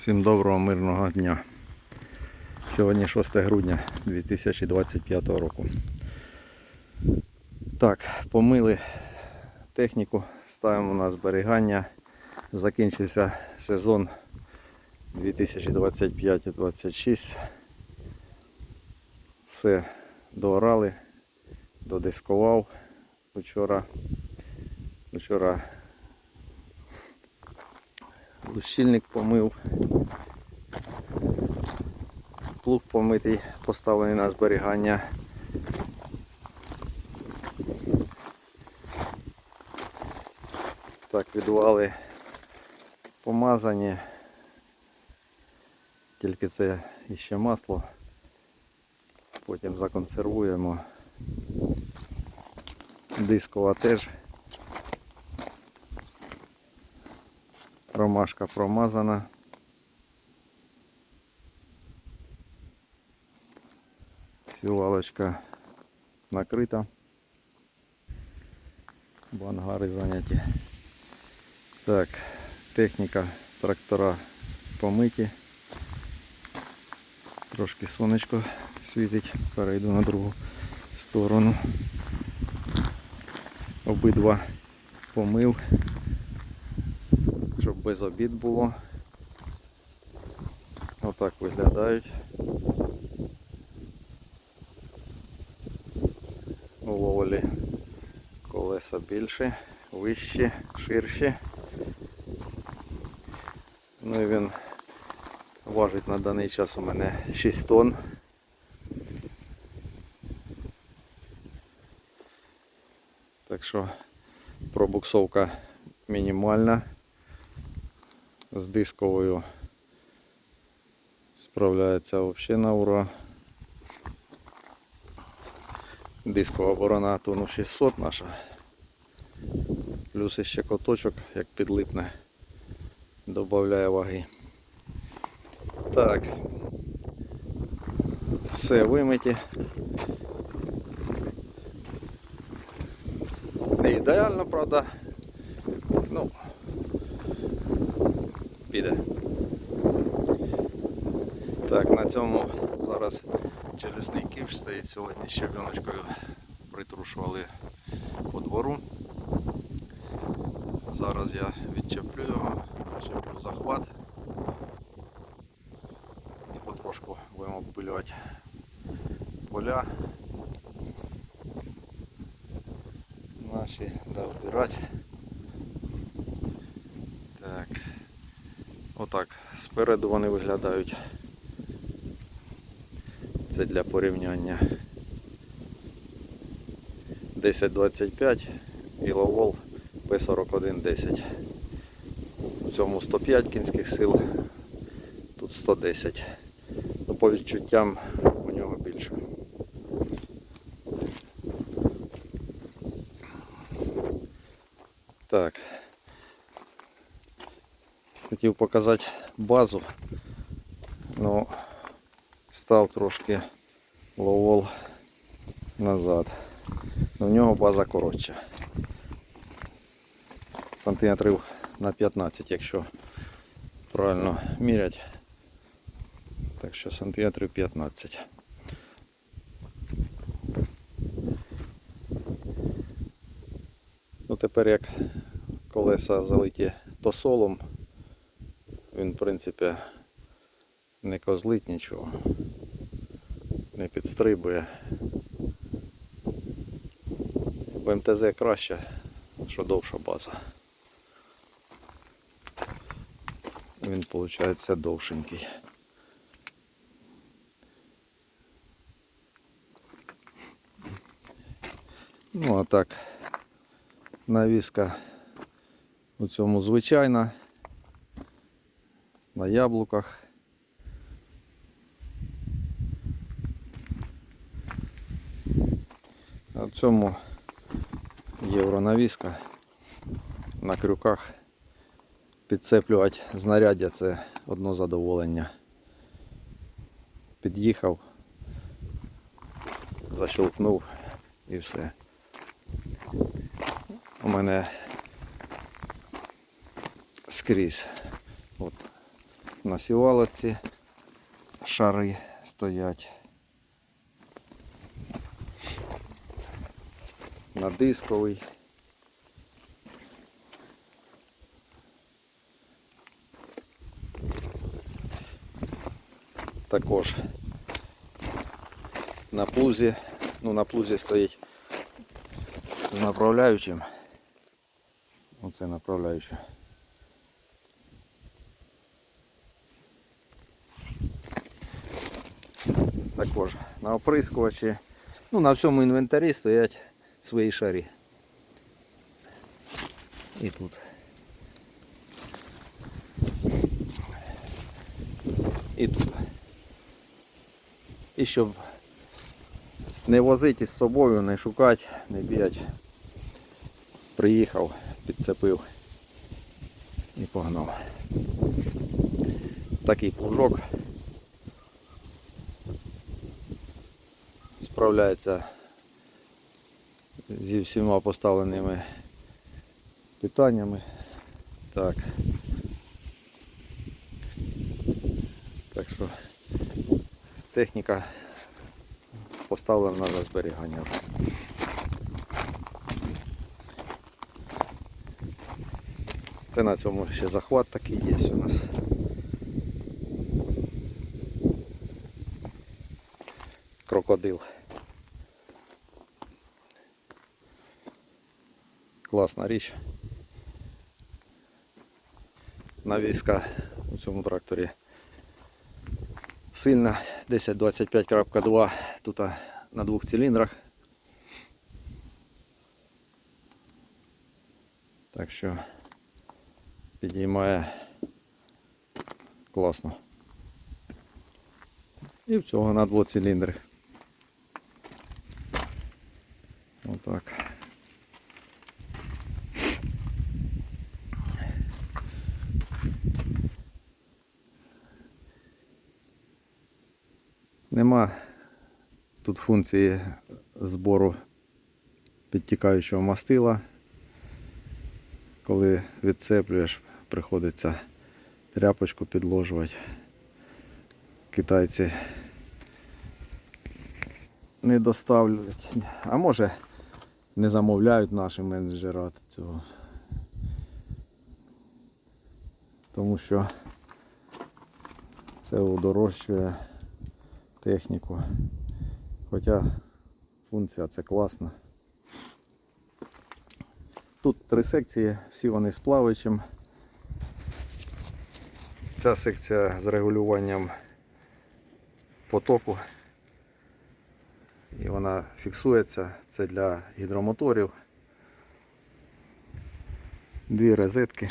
Всім доброго мирного дня. Сьогодні 6 грудня 2025 року. Так, помили техніку, ставимо на зберігання. Закінчився сезон 2025-26. Все доорали, додискував вчора. Вчора лущильник помив. Плуг помитий, поставлений на зберігання. Так, відвали помазані. Тільки це іще масло. Потім законсервуємо. Дискова теж. Ромашка промазана. Сівалочка накрита. Бангари зайняті. Так, техніка трактора помиті. Трошки сонечко світить. Перейду на другу сторону. Обидва помив, без обід було. Отак виглядають. У Ловолі колеса більші, вищі, ширші. Ну і він важить на даний час у мене 6 тонн. Так що пробуксовка мінімальна. З дисковою справляється взагалі на ура. Дискова борона тонну 600 наша. Плюс ще коточок, як підлипне, додає ваги. Так. Все вимиті. Не ідеально, правда. Ну, піде. Так, на цьому зараз челюсний ківш стоїть сьогодні з щебіночкою притрушували по двору. Зараз я відчеплю його, зачеплю захват і потрошку будемо обпилювати поля. Наші да, вбирати. Так. Отак. Спереду вони виглядають. Це для порівняння. 1025 і Ловол П4110. У цьому 105 кінських сил, тут 110. Ну, по відчуттям у нього більше. Так. Хотів показати базу, ну став трошки ловол назад. Ну, в нього база коротша. Сантиметрів на 15, якщо правильно мірять. Так що сантиметрів 15. Ну тепер як колеса залиті тосолом, він в принципі не козлить нічого, не підстрибує. В МТЗ краще, що довша база. Він виходить довшенький. Ну а так, навіска у цьому звичайна, на яблуках. А в цьому євронавіска на крюках підцеплювати знаряддя це одно задоволення. Під'їхав, защелкнув і все. У мене скрізь. От На сівалоці шари стоять. На дисковий. Також на плузі, ну на плузі стоїть з направляючим. Оце направляюче. Також на оприскувачі. Ну, на всьому інвентарі стоять свої шарі. І тут. І тут. І щоб не возити з собою, не шукати, не бігати. Приїхав, підцепив і погнав. Такий плужок справляється зі всіма поставленими питаннями. Так. Так що техніка поставлена на зберігання. Це на цьому ще захват такий є у нас. Крокодил. Класна річ. Навіска у цьому тракторі сильна 1025.2 тут на двох циліндрах. Так що підіймає класно. І в цього на двоциліндрах. Отак. Нема тут функції збору підтікаючого мастила. Коли відцеплюєш, приходиться тряпочку підложувати. Китайці не доставлять, а може не замовляють наші менеджера цього. Тому що це удорожчує техніку. Хоча функція це класна. Тут три секції, всі вони з плаваючим. Ця секція з регулюванням потоку. І вона фіксується. Це для гідромоторів. Дві розетки.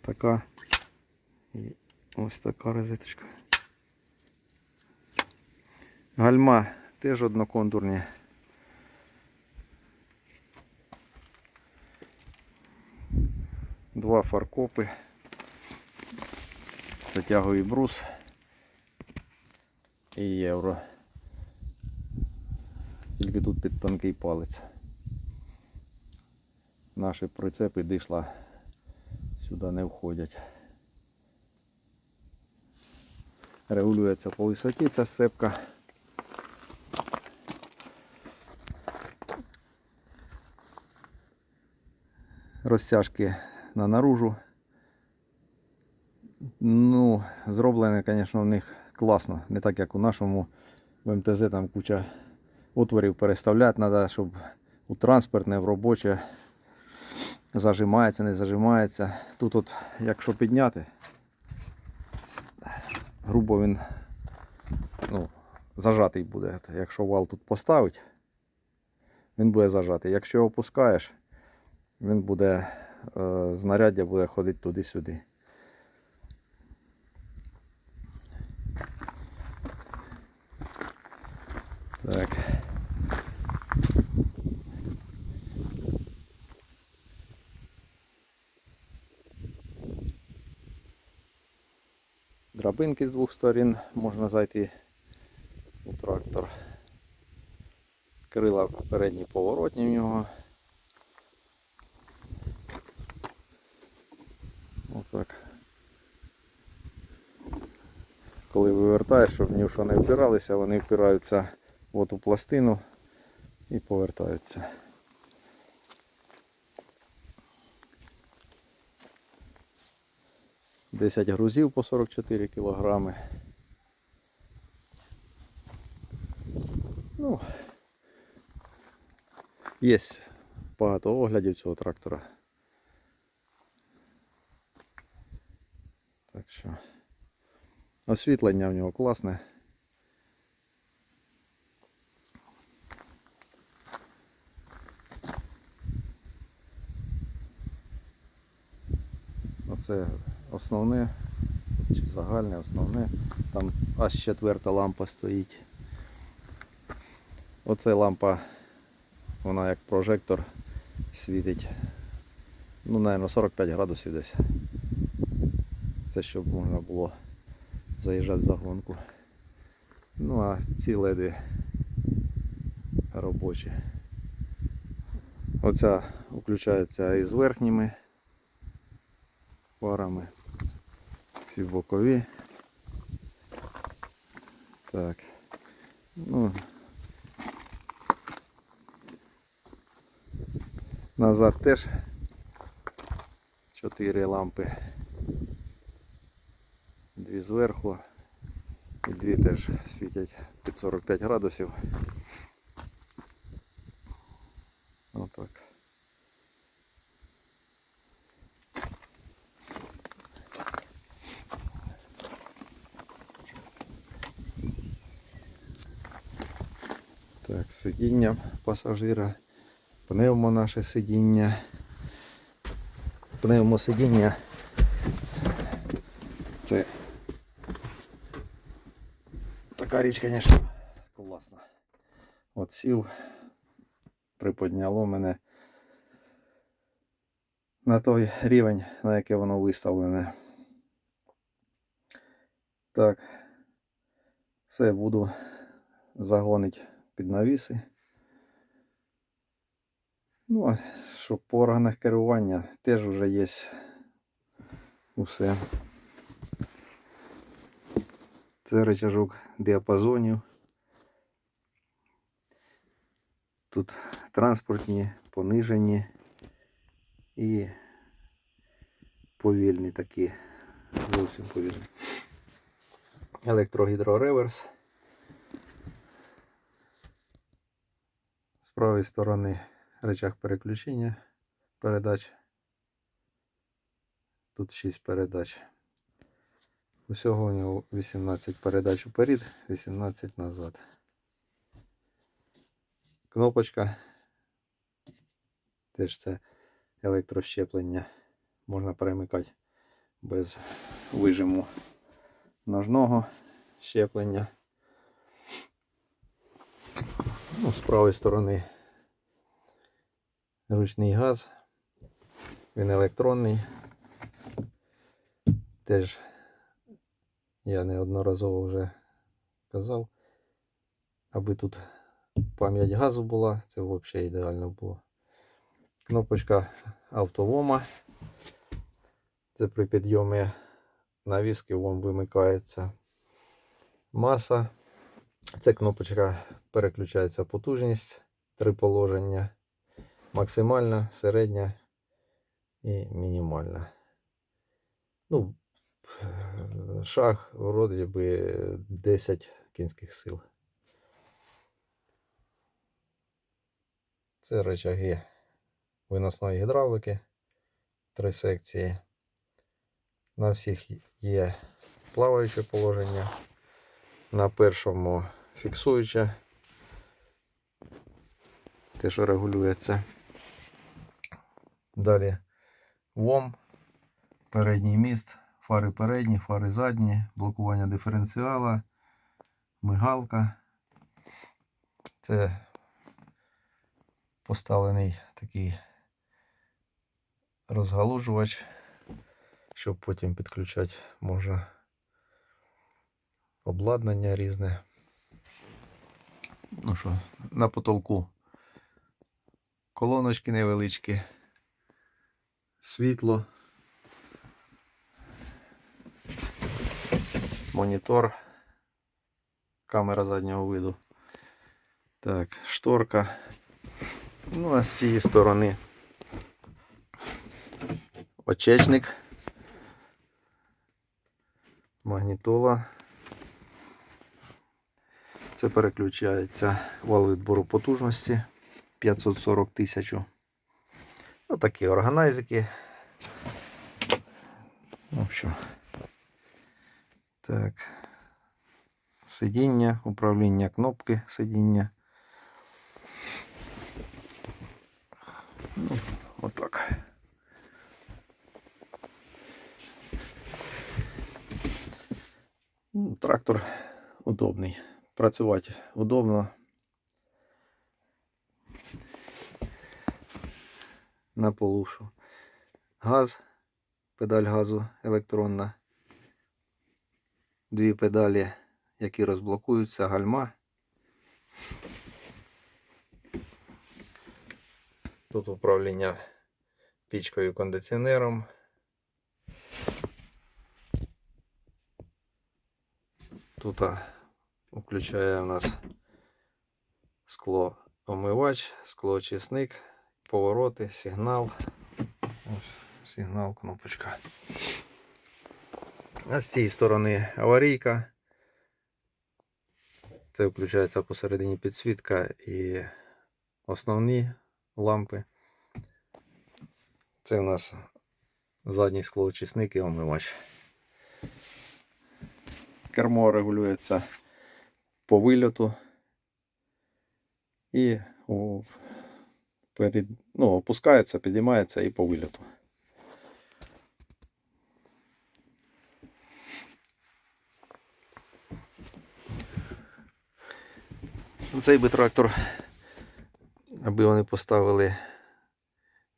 Така і ось така розеточка. Гальма теж одноконтурні. Два фаркопи. Затяговий брус і євро. Тільки тут під тонкий палець. Наші прицепи дишла сюди не входять. Регулюється по висоті ця сцепка. Розтяжки на наружу. Ну, зроблене, звісно, в них класно. Не так як у нашому в МТЗ там куча отворів переставляти треба, щоб у транспортне, в робоче зажимається, не зажимається. Тут от, якщо підняти, грубо він ну, зажатий буде. Якщо вал тут поставить, він буде зажатий. Якщо опускаєш, він буде, е, знаряддя буде ходити туди-сюди. Так. Драбинки з двох сторін можна зайти у трактор. Крила передні поворотні в нього. Отак. Коли вивертаєш, щоб ні в що не впиралися, вони впираються в ту пластину і повертаються. Десять грузів по 44 кілограми. Ну, є багато оглядів цього трактора. Так що освітлення в нього класне. Оце основне, чи загальне, основне. Там аж четверта лампа стоїть. Оце лампа, вона як прожектор світить. Ну, наверное, 45 градусів десь. Це щоб можна було заїжджати в загонку. Ну а ці леди робочі. Оця включається із верхніми парами. Ці бокові. Так. Ну. Назад теж чотири лампи. Дві зверху і дві теж світять під 45 градусів. Отак. Так, сидіння пасажира, пневмо наше сидіння. Пневмо сидіння. Це така річ, звісно, класна. От сів, приподняло мене на той рівень, на який воно виставлене. Так, все буду загонити під навіси. Ну, а що по органах керування теж вже є усе. Це рычажок діапазонів. Тут транспортні, понижені і повільні такі. Зовсім повільні. Електрогідрореверс. З правої сторони рычаг переключення передач. Тут 6 передач. Усього у нього 18 передач вперед, 18 назад. Кнопочка. Теж це електрощеплення. Можна перемикати без вижиму ножного щеплення. Ну, з правої сторони ручний газ. Він електронний. Теж я неодноразово вже казав, аби тут пам'ять газу була, це взагалі ідеально було. Кнопочка автовома. Це при підйомі навіски вон вимикається маса. Це кнопочка переключається потужність, три положення. Максимальна, середня і мінімальна. Ну, шаг вроді би 10 кінських сил. Це рычаги виносної гідравлики. Три секції. На всіх є плаваюче положення. На першому фіксуюче. Те, що регулюється. Далі ВОМ, передній міст, фари передні, фари задні, блокування диференціала, мигалка. Це поставлений такий розгалужувач, щоб потім підключати можна обладнання різне. Ну що, на потолку колоночки невеличкі, світло. Монітор, камера заднього виду. Так, шторка. Ну, а з цієї сторони очечник. Магнітола. Це переключається вал відбору потужності 540 тисяч. Ну, такі органайзики. Ну що. Так. Сидіння, управління кнопки сидіння. Ну, отак. Ну, Трактор удобний. Працювати удобно. На полушу. Газ, педаль газу електронна. Дві педалі, які розблокуються, гальма. Тут управління пічкою кондиціонером. Тут включає у нас скло омивач, склоочисник, повороти, сигнал. Ось сигнал, кнопочка. А з цієї сторони аварійка. Це включається посередині підсвітка і основні лампи. Це у нас задній склоочисник і омивач. Кермо регулюється по вильоту і перед, ну, опускається, підіймається і по вильоту. Цей би трактор, аби вони поставили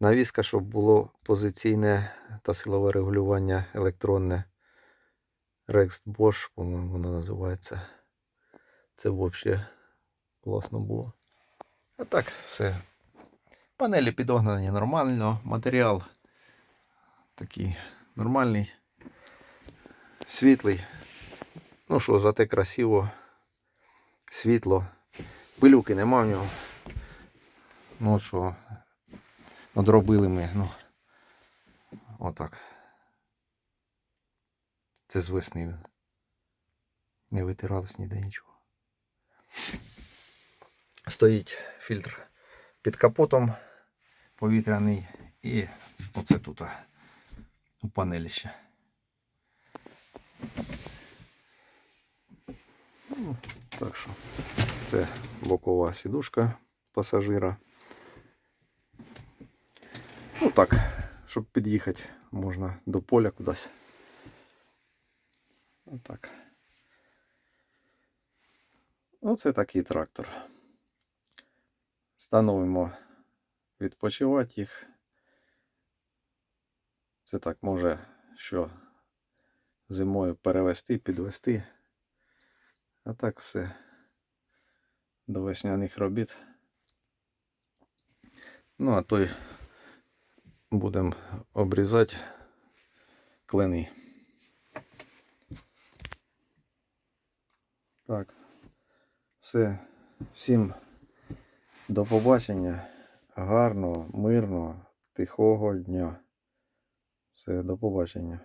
навіска, щоб було позиційне та силове регулювання електронне. Rex Bosch, по-моєму, воно називається. Це взагалі класно було. А так, все. Панелі підогнані нормально, матеріал такий нормальний, світлий. Ну що, зате красиво, світло. Пилюки нема в нього. Ну от що, одробили ми, ну, отак. Це з весни. Не витиралось ніде нічого. Стоїть фільтр під капотом повітряний і оце тут у панелі ще. Ну, Так що це бокова сідушка пасажира. Ну так, щоб під'їхати можна до поля кудись. Отак. Оце такий трактор. Становимо відпочивати їх. Це так може що зимою перевести, підвести. А так все до весняних робіт. Ну, а той будемо обрізати клени. Так. Все. Всім до побачення. Гарного, мирного, тихого дня. Все, до побачення.